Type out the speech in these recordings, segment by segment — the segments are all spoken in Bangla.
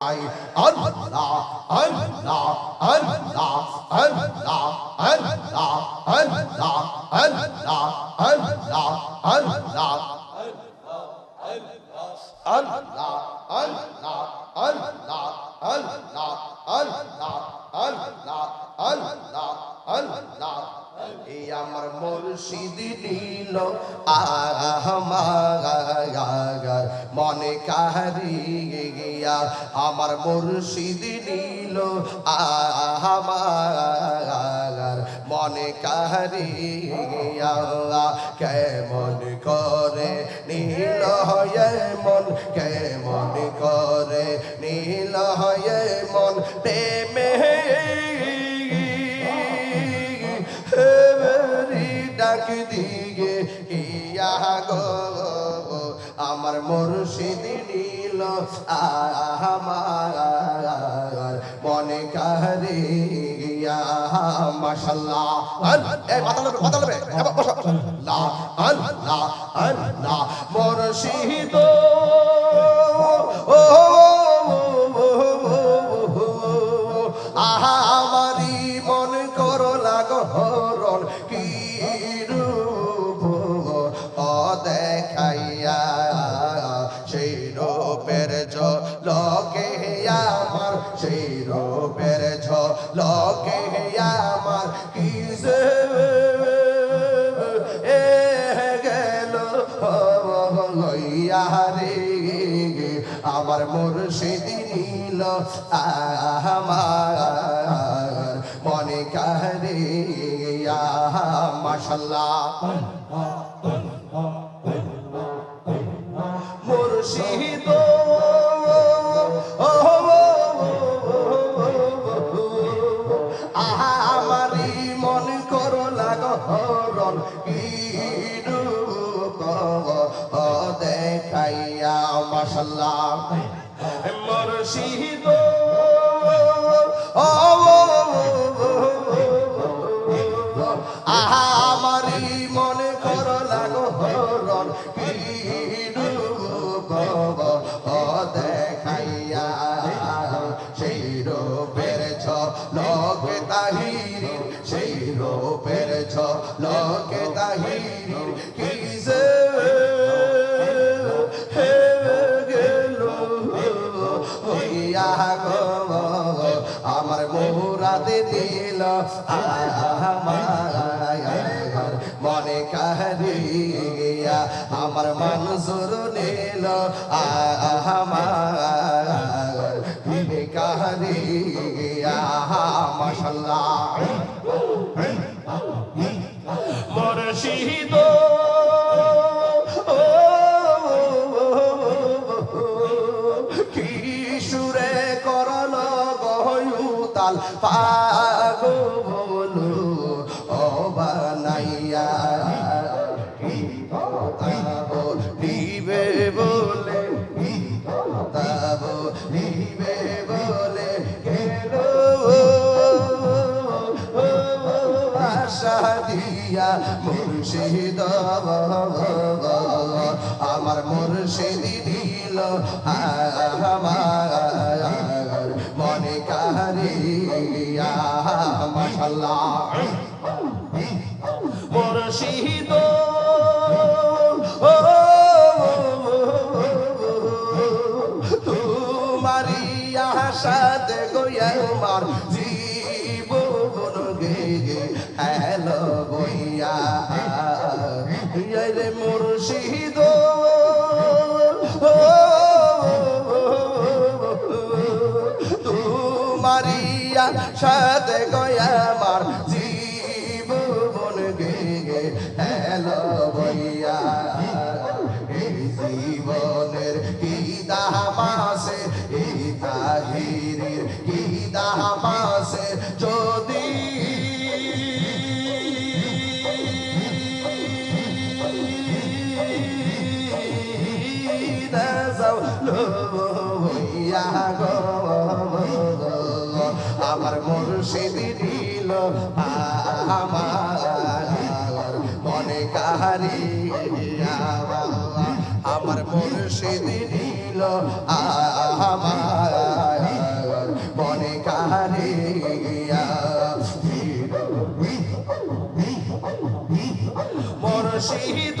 Allah, Allah, Allah, Allah, কাহারিয়া কেমন করে নীল হয় মন, কেমন করে নীল হয় মন, প্রেমে ডাক দিগে ইয়া গো আমার মুর্শিদ নীল আমার মনে কারে ইয়া মাশাআল্লাহ। এই আল্লাহ মুর্শিদ মুর্শিদ নীল আমার মনে কারে মাশাল্লাহ। মুর্শিদ আমারি মন করো লাগো হরণ দেখাইয়া মাশাল্লাহ। মুর্শিদ ও হারিয়া আমার মানসুর নীল। আমার বিবেক হারিয়া মশাল্লাহ। মরশিদ নিবে বলে আমার মুর্শিদ দিল। আমার মনে কারিয়া মাশাল্লাহ। হ্যালো বইয়া রে মুর্শিদ তোমারিয়া সাথে আমার গো আমার দিল আমার মনে কাহারি আমার মুর্শিদ দিল আমার মনে কাহারিয়া মুর্শিদ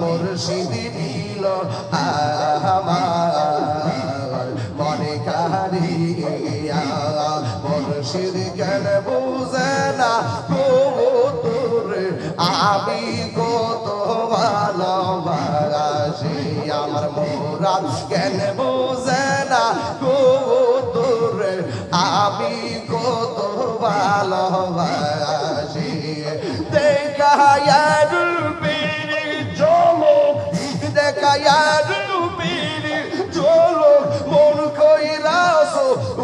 মুর্শিদি দিল। আমার মনে কারিয়া মুর্শিদ কেন বুঝে না? তোরে আমি কত ভালোবাসি। আমার মোরাল কেন বুঝে না? তোরে আমি কত ভালোবাসি। দেখায়া দেখায়া রূপের চলক মন কইরাস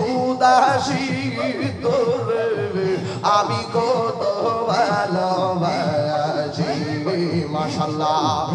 উদাসী তোরে। আমি কত ভালোবাসি মাশাল্লাহ।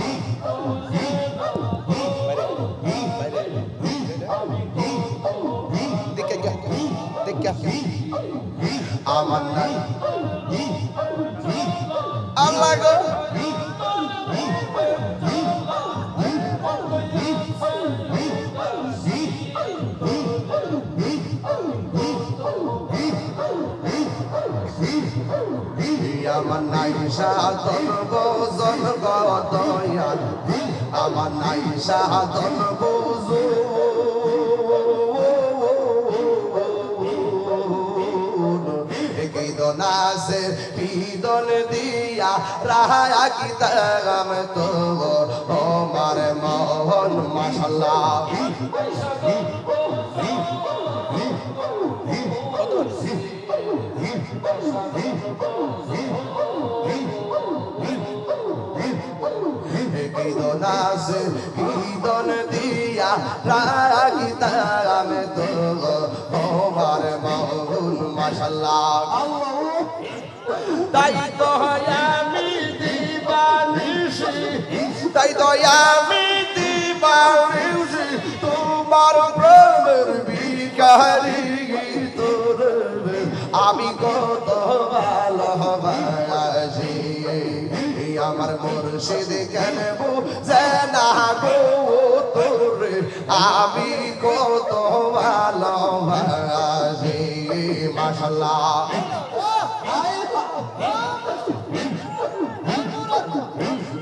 আমার নাই সাধন বোজন গদয়াল। আমার নাই সাধন বোঝো নাসে পিদন দিয়া রাহা কি তাগাম তো আমার মোহন মাশাল্লাহ নাসে পিদন দিয়া রাগি তাগাম তো আমার মোহন মাশাল্লাহ তাই তো আমি দিবানিসি তাই তো আমি দিবানিসি তোমার প্রেমের বিকারি মুর্শিদ কেন আমি কত ভালোবাসি মাশাল্লাহ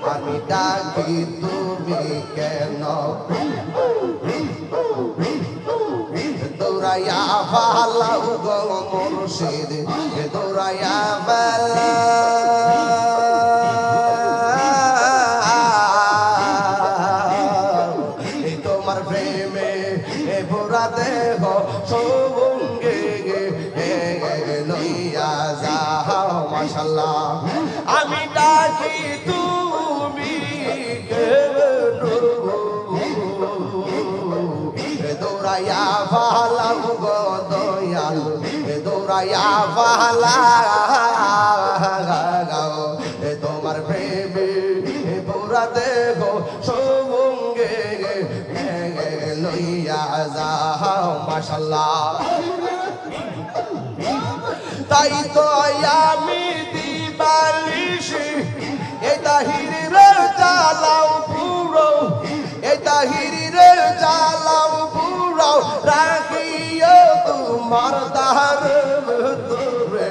আমি ডাকি তুমি কেন দৌড়াইয়া পালাও গো মুর্শিদ দৌড়াইয়া পালা দেহ সঙ্গে লইয়া যাও মাশাল্লাহ আমি ডাকি তুমি দৌড়াইয়া ভালাম গো দয়াল দৌড়াইয়া ভালা তাই তো আমি দিবালিশি এই তাহিরে জ্বালাও পুরো এই তাহিরে জ্বালাও পুরো রাখিও তোমার তাহার তোরে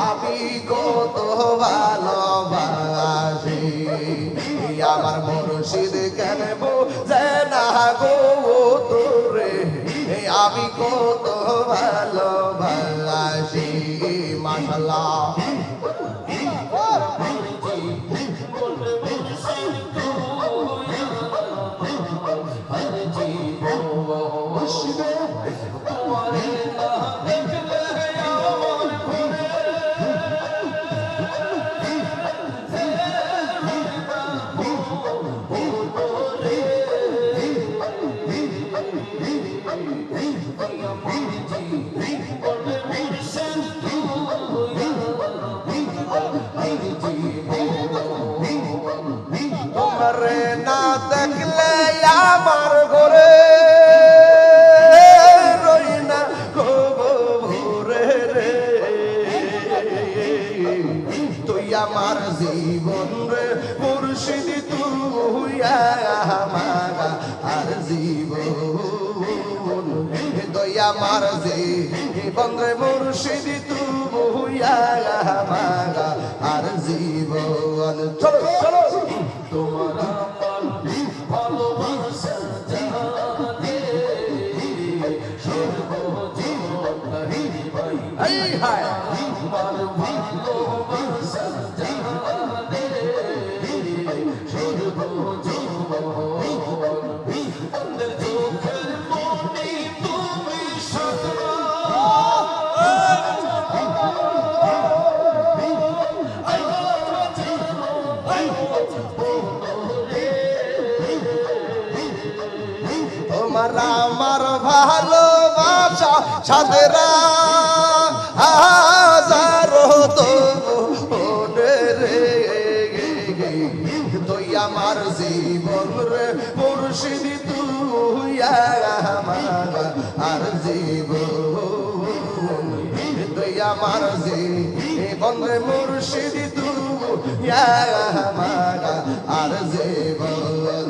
আমি কত ভালোবাসি। আমার মুর্শিদ আমি কত ভালোবাসি মাশাল্লাহ মুর্শিদ তুই আমার আর জীবন চলো চলো। তোমার ভালোবাসা জানে সর্বজীবন সাদেরা হাজারো তো তুই আমার জীবন রে মুর্শিদ, তুই আমার আর জীবন তুই আমার জীবন রে মুর্শিদ, তুই আমার আর জীবন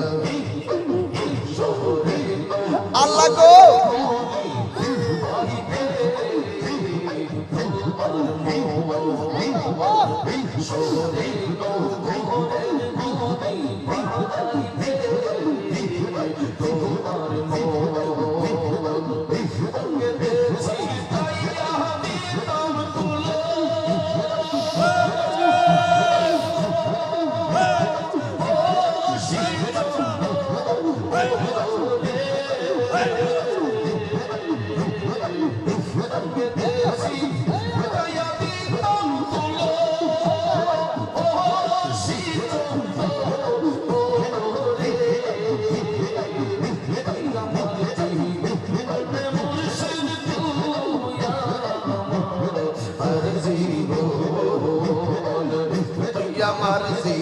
আল্লাহ গো! আর আমার জীবন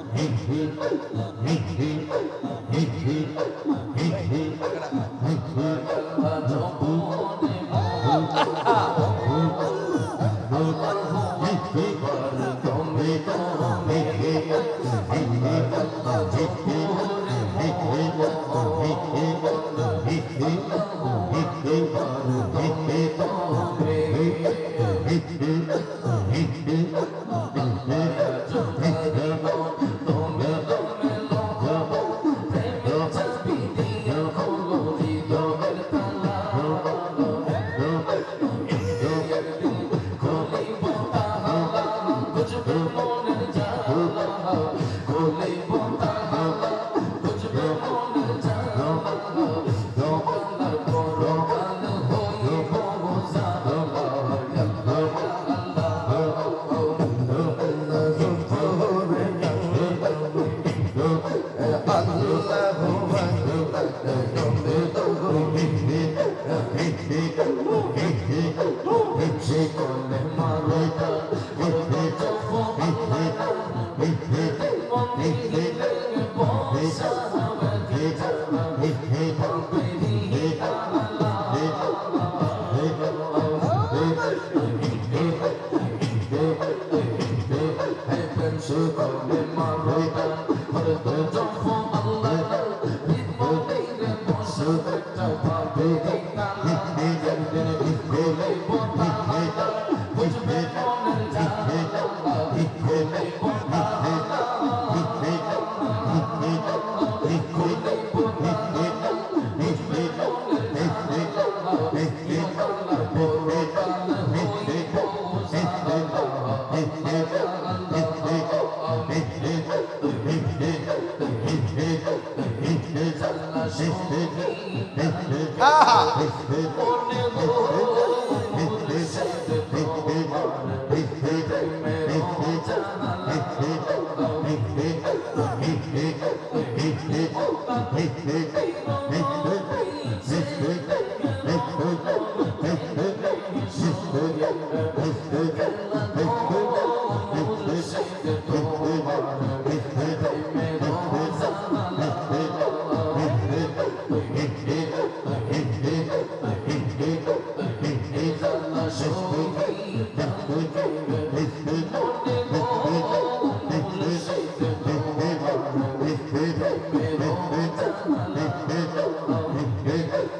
Hey.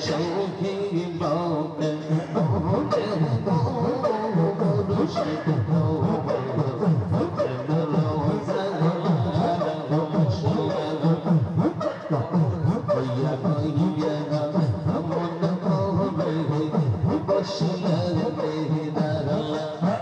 সৌখী বৌ